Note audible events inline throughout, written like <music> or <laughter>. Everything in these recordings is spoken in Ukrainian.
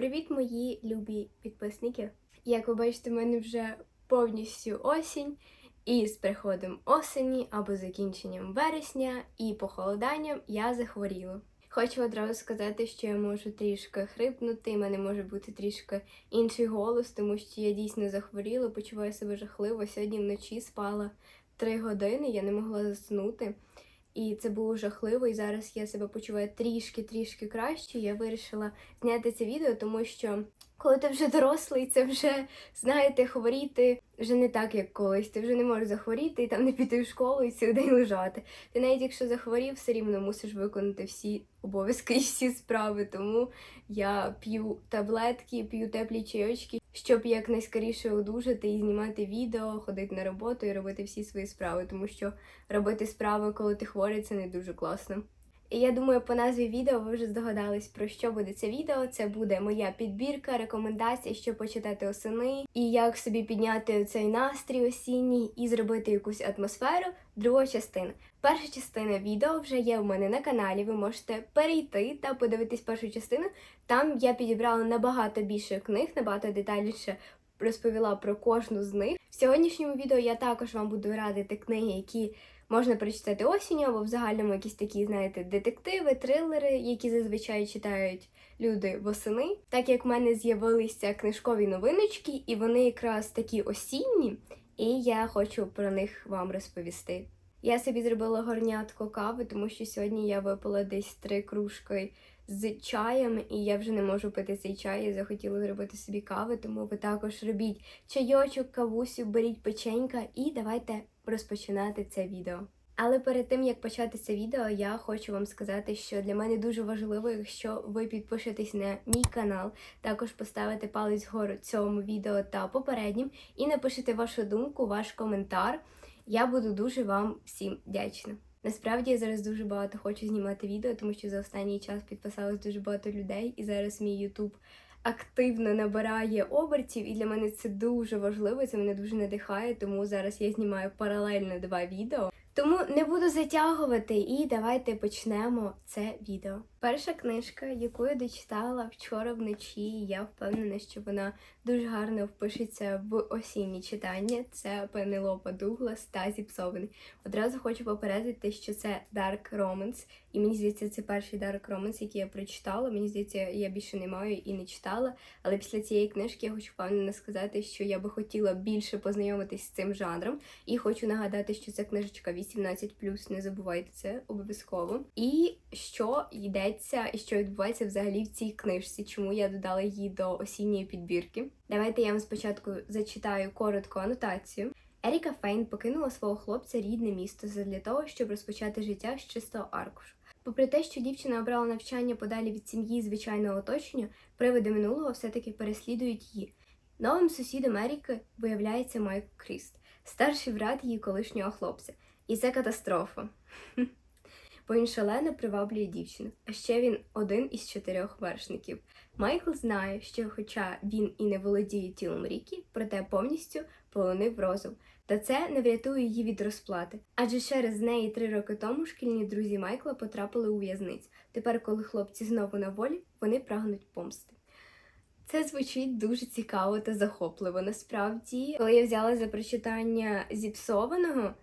Привіт, мої любі підписники! Як ви бачите, в мене вже повністю осінь, і з приходом осені або закінченням вересня і похолоданням я захворіла. Хочу одразу сказати, що я можу трішки хрипнути, в мене може бути трішки інший голос, тому що я дійсно захворіла, почуваю себе жахливо. Сьогодні вночі спала три години, я не могла заснути. І це було жахливо, і зараз я себе почуваю трішки-трішки краще. Я вирішила зняти це відео, тому що коли ти вже дорослий, це вже знаєте, хворіти вже не так, як колись. Ти вже не можеш захворіти і там не піти в школу і цілий день лежати. Ти навіть якщо захворів, все рівно мусиш виконати всі обов'язки і всі справи. Тому я п'ю таблетки, п'ю теплі чайочки, щоб якнайскоріше одужати і знімати відео, ходити на роботу і робити всі свої справи, тому що робити справи, коли ти хворий, це не дуже класно. І я думаю, по назві відео ви вже здогадались, про що буде це відео. Це буде моя підбірка, рекомендації, що почитати осени, і як собі підняти цей настрій осінній і зробити якусь атмосферу. Друга частина. Перша частина відео вже є у мене на каналі. Ви можете перейти та подивитись першу частину. Там я підібрала набагато більше книг, набагато детальніше розповіла про кожну з них. В сьогоднішньому відео я також вам буду радити книги, які можна прочитати осінню, або в загальному якісь такі, знаєте, детективи, трилери, які зазвичай читають люди восени. Так як в мене з'явилися книжкові новиночки, і вони якраз такі осінні, і я хочу про них вам розповісти. Я собі зробила горнятко кави, тому що сьогодні я випила десь три кружки з чаєм, і я вже не можу пити цей чай. Я захотіла зробити собі кави, тому ви також робіть чайочок, кавусю, беріть печенька і давайте розпочинати це відео. Але перед тим як почати це відео, я хочу вам сказати, що для мене дуже важливо, якщо ви підпишетесь на мій канал, також поставите палець вгору цьому відео та попереднім, і напишете вашу думку, ваш коментар. Я буду дуже вам всім вдячна. Насправді я зараз дуже багато хочу знімати відео, тому що за останній час підписалось дуже багато людей, і зараз мій Ютуб активно набирає обертів, і для мене це дуже важливо. Це мене дуже надихає, тому зараз я знімаю паралельно два відео. Тому не буду затягувати і давайте почнемо це відео. Перша книжка, яку я дочитала вчора вночі, я впевнена, що вона дуже гарно впишеться в осінні читання. Це Пенелопа Дуглас та Зіпсований. Одразу хочу попередити, що це Dark Romance, і мені здається, це перший Dark Romance, який я прочитала. Мені здається, я більше не маю і не читала. Але після цієї книжки я хочу впевнено сказати, що я би хотіла більше познайомитись з цим жанром. І хочу нагадати, що це книжечка 18+, не забувайте це обов'язково. І що йдеться, і що відбувається взагалі в цій книжці, чому я додала її до осінньої підбірки. Давайте я вам спочатку зачитаю коротку анотацію. Еріка Фейн покинула свого хлопця рідне місто задля того, щоб розпочати життя з чистого аркушу. Попри те, що дівчина обрала навчання подалі від сім'ї звичайного оточення, привиди минулого все-таки переслідують її. Новим сусідом Еріки виявляється Майк Кріст, старший брат її колишнього хлопця. І це катастрофа. <laughs> Бо він шалено приваблює дівчину. А ще він один із чотирьох вершників. Майкл знає, що, хоча він і не володіє тілом Рікі, проте повністю полонив розум. Та це не врятує її від розплати. Адже через неї три роки тому шкільні друзі Майкла потрапили у в'язницю. Тепер, коли хлопці знову на волі, вони прагнуть помсти. Це звучить дуже цікаво та захопливо. Насправді, коли я взяла за прочитання зіпсованого,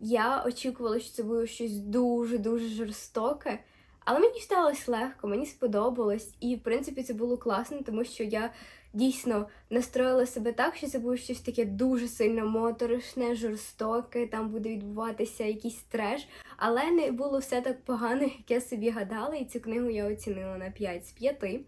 я очікувала, що це буде щось дуже-дуже жорстоке. Але мені сталося легко, мені сподобалось, і в принципі це було класно, тому що я дійсно настроїла себе так, що це буде щось таке дуже сильно моторошне, жорстоке, там буде відбуватися якийсь треш. Але не було все так погано, <laughs> як я собі гадала, і цю книгу я оцінила на 5 з 5.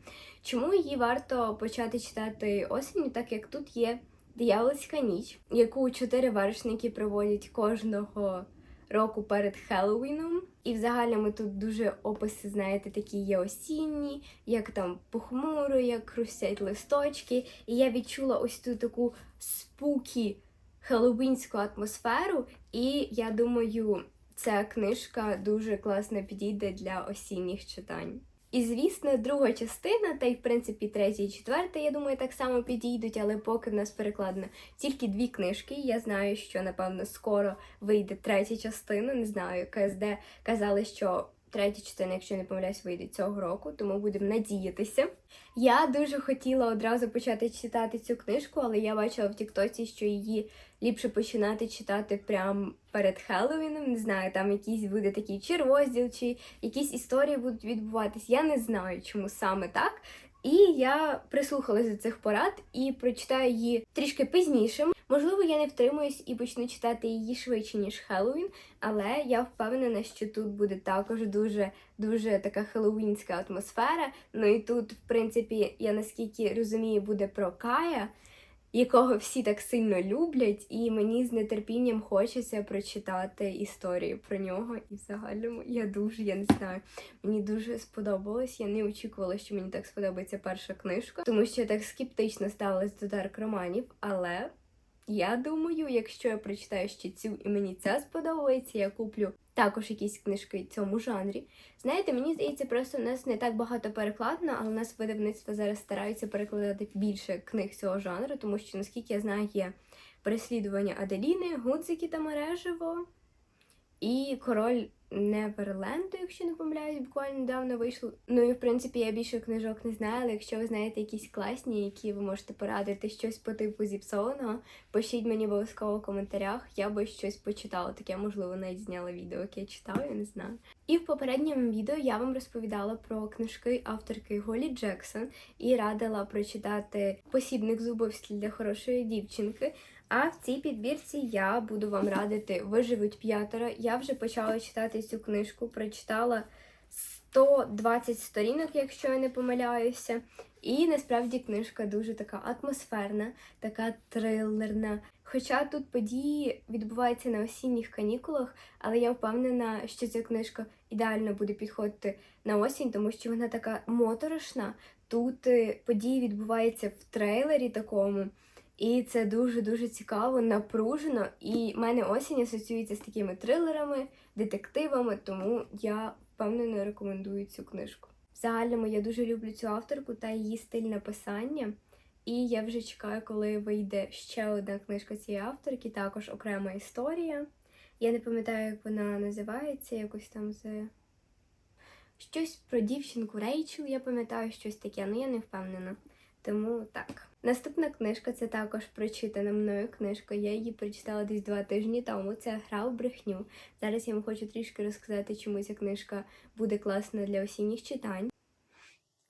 Чому її варто почати читати осінню, так як тут є Диявольська ніч, яку чотири вершники проводять кожного року перед Хеллоуіном. І в загальному тут дуже описи, знаєте, такі є осінні, як там похмуро, як хрустять листочки. І я відчула ось ту таку спукі хеллоуінську атмосферу. І я думаю, ця книжка дуже класно підійде для осінніх читань. І, звісно, друга частина, та й в принципі третя і четверта, я думаю, так само підійдуть, але поки в нас перекладено тільки дві книжки. Я знаю, що напевно скоро вийде третя частина. Не знаю, КСД казали, що третя частина, якщо не помиляюсь, вийде цього року, тому будемо надіятися. Я дуже хотіла одразу почати читати цю книжку, але я бачила в Тіктоці, що її ліпше починати читати прямо перед Хеллоуіном. Не знаю, там якийсь буде такий чи розділ, чи якісь історії будуть відбуватись. Я не знаю, чому саме так. І я прислухалася до цих порад і прочитаю її трішки пізніше. Можливо, я не втримуюсь і почну читати її швидше, ніж Хеллоуін, але я впевнена, що тут буде також дуже дуже така хеллоуінська атмосфера. Ну і тут, в принципі, я наскільки розумію, буде про Кая, якого всі так сильно люблять, і мені з нетерпінням хочеться прочитати історію про нього. І в загальному я дуже, я не знаю, мені дуже сподобалось. Я не очікувала, що мені так сподобається перша книжка, тому що я так скептично ставилась до дарк романів, але. Я думаю, якщо я прочитаю ще цю і мені ця сподобається, я куплю також якісь книжки в цьому жанрі. Знаєте, мені здається, просто у нас не так багато перекладно, але у нас видавництво зараз стараються перекладати більше книг цього жанру, тому що, наскільки я знаю, є переслідування Аделіни, Гудзики та Мережево і король Неверленду, якщо не помиляюсь, буквально недавно вийшло. Ну і в принципі я більше книжок не знаю, але якщо ви знаєте якісь класні, які ви можете порадити щось по типу зіпсованого, пишіть мені обов'язково в коментарях, я би щось почитала. Таке, можливо, навіть зняла відео, яке я читаю, я не знаю. І в попередньому відео я вам розповідала про книжки авторки Голі Джексон і радила прочитати посібник з убивств для хорошої дівчинки. А в цій підбірці я буду вам радити Виживуть п'ятеро. Я вже почала читати цю книжку, прочитала 120 сторінок, якщо я не помиляюся. І насправді книжка дуже така атмосферна, така трилерна. Хоча тут події відбуваються на осінніх канікулах, але я впевнена, що ця книжка ідеально буде підходити на осінь, тому що вона така моторошна. Тут е, події відбуваються в трейлері такому. І це дуже-дуже цікаво, напружено. І в мене осінь асоціюється з такими трилерами, детективами, тому я впевнено рекомендую цю книжку. В загальному я дуже люблю цю авторку та її стиль написання. І я вже чекаю, коли вийде ще одна книжка цієї авторки, також окрема історія. Я не пам'ятаю, як вона називається, якось там з щось про дівчинку Рейчел, я пам'ятаю щось таке, але я не впевнена. Тому так. Наступна книжка це також прочитана мною книжка. Я її прочитала десь два тижні тому. Це гра в брехню. Зараз я вам хочу трішки розказати, чому ця книжка буде класна для осінніх читань.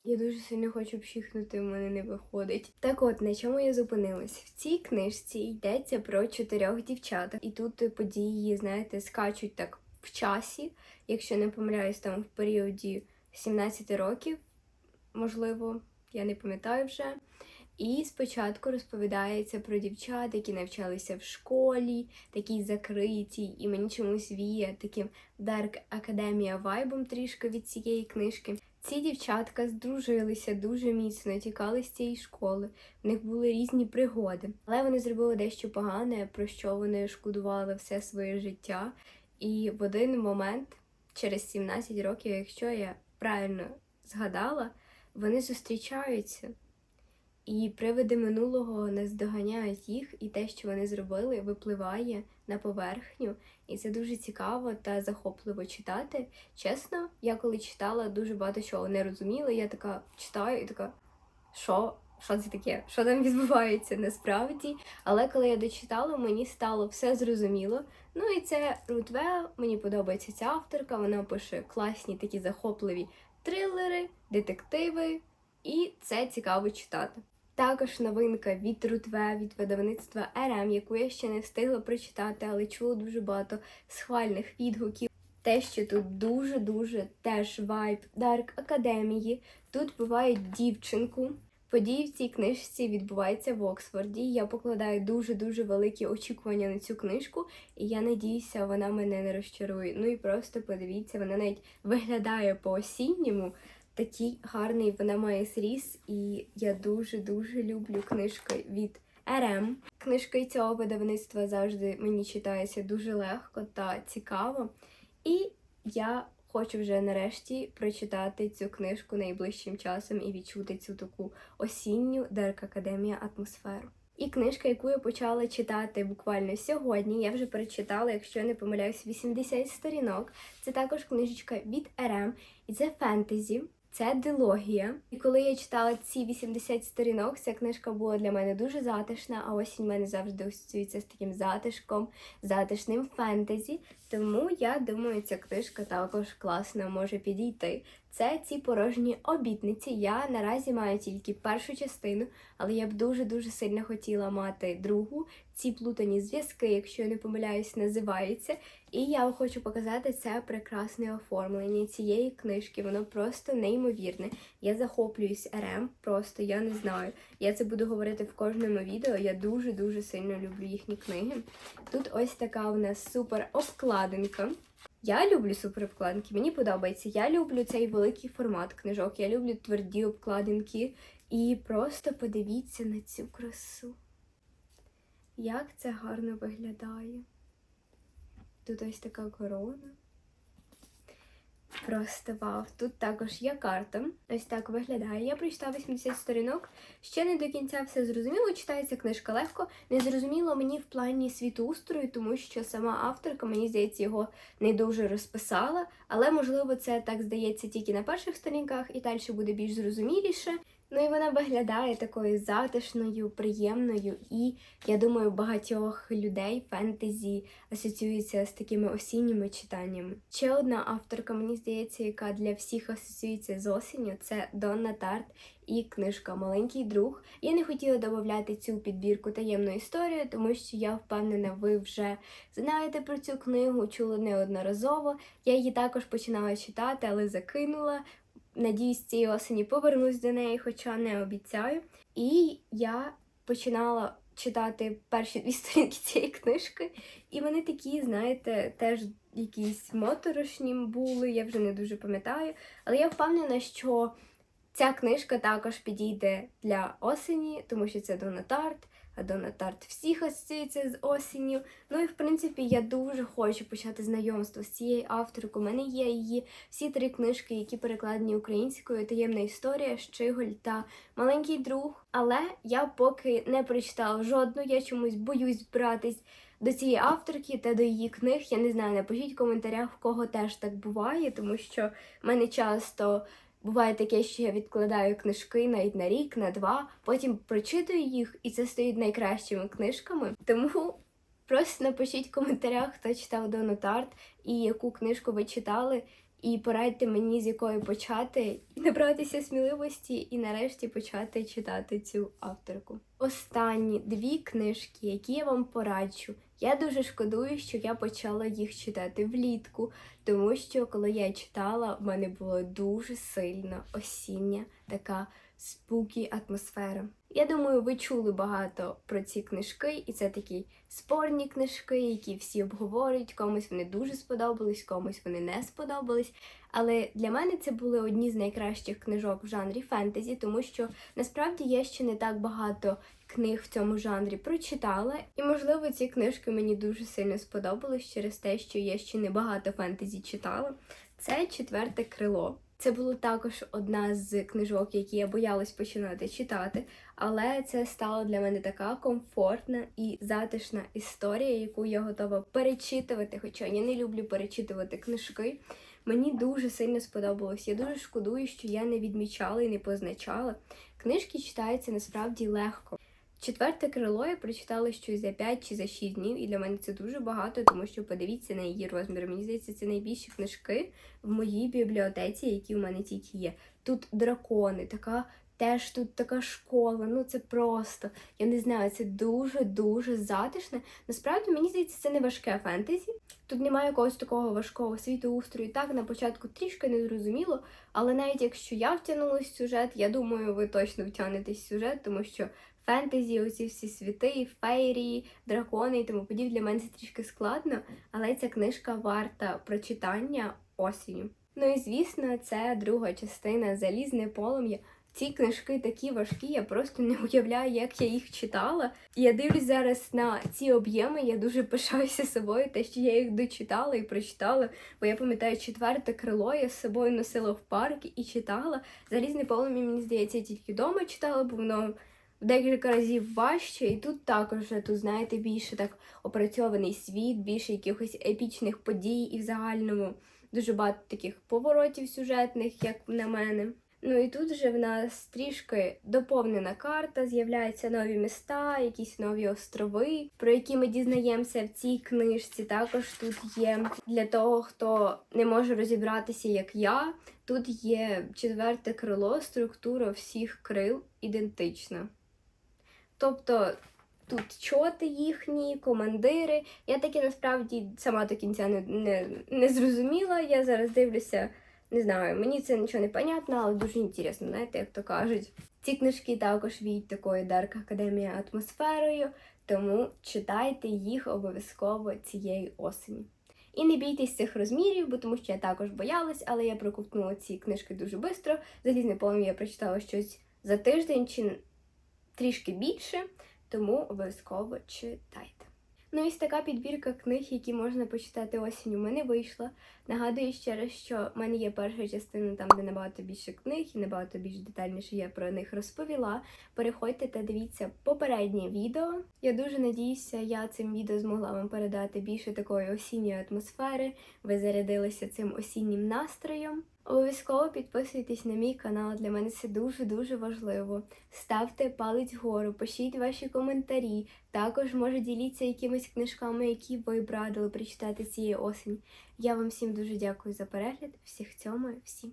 Я дуже сильно хочу пшіхнути, в мене не виходить. Так от, на чому я зупинилась? В цій книжці йдеться про чотирьох дівчат, і тут події, знаєте, скачуть так в часі, якщо не помиляюсь, там в періоді 17 років, можливо, я не пам'ятаю вже. І спочатку розповідається про дівчат, які навчалися в школі, такі закриті, і мені чомусь віє таким Dark Academia вайбом трішки від цієї книжки. Ці дівчатка здружилися дуже міцно, тікали з цієї школи. В них були різні пригоди, але вони зробили дещо погане, про що вони шкодували все своє життя. І в один момент, через 17 років, якщо я правильно згадала, вони зустрічаються. І привиди минулого наздоганяють їх, і те, що вони зробили, випливає на поверхню. І це дуже цікаво та захопливо читати. Чесно, я коли читала, дуже багато чого не розуміла. Я така читаю і така, що? Що це таке? Що там відбувається насправді? Але коли я дочитала, мені стало все зрозуміло. Ну і це Рутвел, мені подобається ця авторка. Вона пише класні такі захопливі трилери, детективи, і це цікаво читати. Також новинка від Рутве, від видавництва РМ, яку я ще не встигла прочитати, але чула дуже багато схвальних відгуків. Те, що тут дуже-дуже теж вайб Дарк Академії. Тут бувають дівчинку. Події в цій книжці відбуваються в Оксфорді. Я покладаю дуже-дуже великі очікування на цю книжку, і я надіюся, вона мене не розчарує. Ну і просто подивіться, вона навіть виглядає по-осінньому такий гарний вона має зріз, і я дуже-дуже люблю книжки від РМ. Книжки цього видавництва завжди мені читаються дуже легко та цікаво. І я хочу вже нарешті прочитати цю книжку найближчим часом і відчути цю таку осінню Дарк Академія атмосферу. І книжка, яку я почала читати буквально сьогодні, я вже перечитала, якщо я не помиляюсь, 80 сторінок. Це також книжечка від РМ, і це фентезі. Це дилогія. І коли я читала ці 80 сторінок, ця книжка була для мене дуже затишна, а осінь в мене завжди асоціюється з таким затишком, затишним фентезі. Тому я думаю, ця книжка також класно може підійти. Це ці порожні обітниці. Я наразі маю тільки першу частину, але я б дуже-дуже сильно хотіла мати другу. Ці плутані зв'язки, якщо я не помиляюсь, називаються. І я вам хочу показати це прекрасне оформлення цієї книжки. Воно просто неймовірне. Я захоплююсь РМ, просто я не знаю. Я це буду говорити в кожному відео. Я дуже-дуже сильно люблю їхні книги. Тут ось така у нас супер обкладинка. Я люблю суперобкладинки, мені подобається. Я люблю цей великий формат книжок, я люблю тверді обкладинки. І просто подивіться на цю красу. Як це гарно виглядає. Тут ось така корона. Просто вау. Тут також є карта. Ось так виглядає. Я прочитала 80 сторінок. Ще не до кінця все зрозуміло. Читається книжка легко. Не зрозуміло мені в плані світоустрою, тому що сама авторка, мені здається, його не дуже розписала. Але, можливо, це так здається тільки на перших сторінках, і далі буде більш зрозуміліше. Ну і вона виглядає такою затишною, приємною, і я думаю, багатьох людей фентезі асоціюється з такими осінніми читаннями. Ще одна авторка, мені здається, яка для всіх асоціюється з осінню, це Донна Тарт і книжка Маленький друг. Я не хотіла додати цю підбірку таємну історію, тому що я впевнена, ви вже знаєте про цю книгу, чули неодноразово. Я її також починала читати, але закинула. Надіюсь, цієї осені повернусь до неї, хоча не обіцяю. І я починала читати перші дві <laughs> сторінки цієї книжки, і вони такі, знаєте, теж якісь моторошні були, я вже не дуже пам'ятаю. Але я впевнена, що ця книжка також підійде для осені, тому що це Дона Тарт. А Дона Тарт всіх асоціюється з осінню. Ну і в принципі я дуже хочу почати знайомство з цією авторкою. У мене є її всі три книжки, які перекладені українською: таємна історія, Щиголь та маленький друг. Але я поки не прочитала жодну, я чомусь боюсь братись до цієї авторки та до її книг. Я не знаю, напишіть в коментарях, в кого теж так буває, тому що в мене часто. Буває таке, що я відкладаю книжки навіть на рік, на два, потім прочитую їх, і це стають найкращими книжками. Тому просто напишіть в коментарях, хто читав Дону Тарт і яку книжку ви читали, і порадьте мені, з якої почати, набратися сміливості і нарешті почати читати цю авторку. Останні дві книжки, які я вам пораджу. Я дуже шкодую, що я почала їх читати влітку, тому що коли я читала, в мене була дуже сильна осіння така спукі атмосфера. Я думаю, ви чули багато про ці книжки, і це такі спорні книжки, які всі обговорюють. Комусь вони дуже сподобались, комусь вони не сподобались. Але для мене це були одні з найкращих книжок в жанрі фентезі, тому що насправді я ще не так багато книг в цьому жанрі прочитала. І, можливо, ці книжки мені дуже сильно сподобались через те, що я ще не багато фентезі читала. Це четверте крило. Це була також одна з книжок, які я боялась починати читати, але це стала для мене така комфортна і затишна історія, яку я готова перечитувати. Хоча я не люблю перечитувати книжки. Мені дуже сильно сподобалось. Я дуже шкодую, що я не відмічала і не позначала. Книжки читаються насправді легко. Четверте крило я прочитала щось за 5 чи за 6 днів, і для мене це дуже багато, тому що подивіться на її розмір. Мені здається, це найбільші книжки в моїй бібліотеці, які в мене тільки є. Тут дракони, така теж тут така школа. Ну це просто. Я не знаю, це дуже-дуже затишне. Насправді, мені здається, це не важке фентезі. Тут немає якогось такого важкого світоустрою. Так, на початку трішки не зрозуміло, але навіть якщо я втягнулася в сюжет, я думаю, ви точно втягнетесь в сюжет, тому що фентезі, оці всі світи, фейрії, дракони і тому подібне для мене це трішки складно, але ця книжка варта прочитання осінню. Ну і звісно, це друга частина Залізне полум'я. Ці книжки такі важкі, я просто не уявляю, як я їх читала. Я дивлюсь зараз на ці об'єми, я дуже пишаюся собою, те, що я їх дочитала і прочитала. Бо я пам'ятаю, четверте крило я з собою носила в парк і читала. Залізне полум'я, мені здається, я тільки вдома читала, бо воно декілька разів важче, і тут також тут, знаєте, більше так опрацьований світ, більше якихось епічних подій і в загальному дуже багато таких поворотів сюжетних, як на мене. Ну і тут вже в нас трішки доповнена карта, з'являються нові міста, якісь нові острови, про які ми дізнаємося в цій книжці. Також тут є для того, хто не може розібратися, як я. Тут є четверте крило, структура всіх крил ідентична. Тобто тут чоти їхні, командири. Я таки насправді сама до кінця не, не, не зрозуміла. Я зараз дивлюся, не знаю, мені це нічого не понятно, але дуже інтересно, знаєте, як то кажуть. Ці книжки також віють такою Дарк Академія атмосферою, тому читайте їх обов'язково цієї осені. І не бійтесь цих розмірів, бо тому що я також боялась, але я проковтнула ці книжки дуже швидко. Залізний полем я прочитала щось за тиждень чи трішки більше, тому обов'язково читайте. Ну, ось така підбірка книг, які можна почитати осінь, у мене вийшла. Нагадую ще раз, що в мене є перша частина, там, де набагато більше книг і набагато більш детальніше я про них розповіла. Переходьте та дивіться попереднє відео. Я дуже надіюся, я цим відео змогла вам передати більше такої осінньої атмосфери. Ви зарядилися цим осіннім настроєм. Обов'язково підписуйтесь на мій канал, для мене це дуже-дуже важливо. Ставте палець вгору, пишіть ваші коментарі. Також може діліться якимись книжками, які ви б радили прочитати цієї осені. Я вам всім дуже дякую за перегляд. Всіх цьому, всім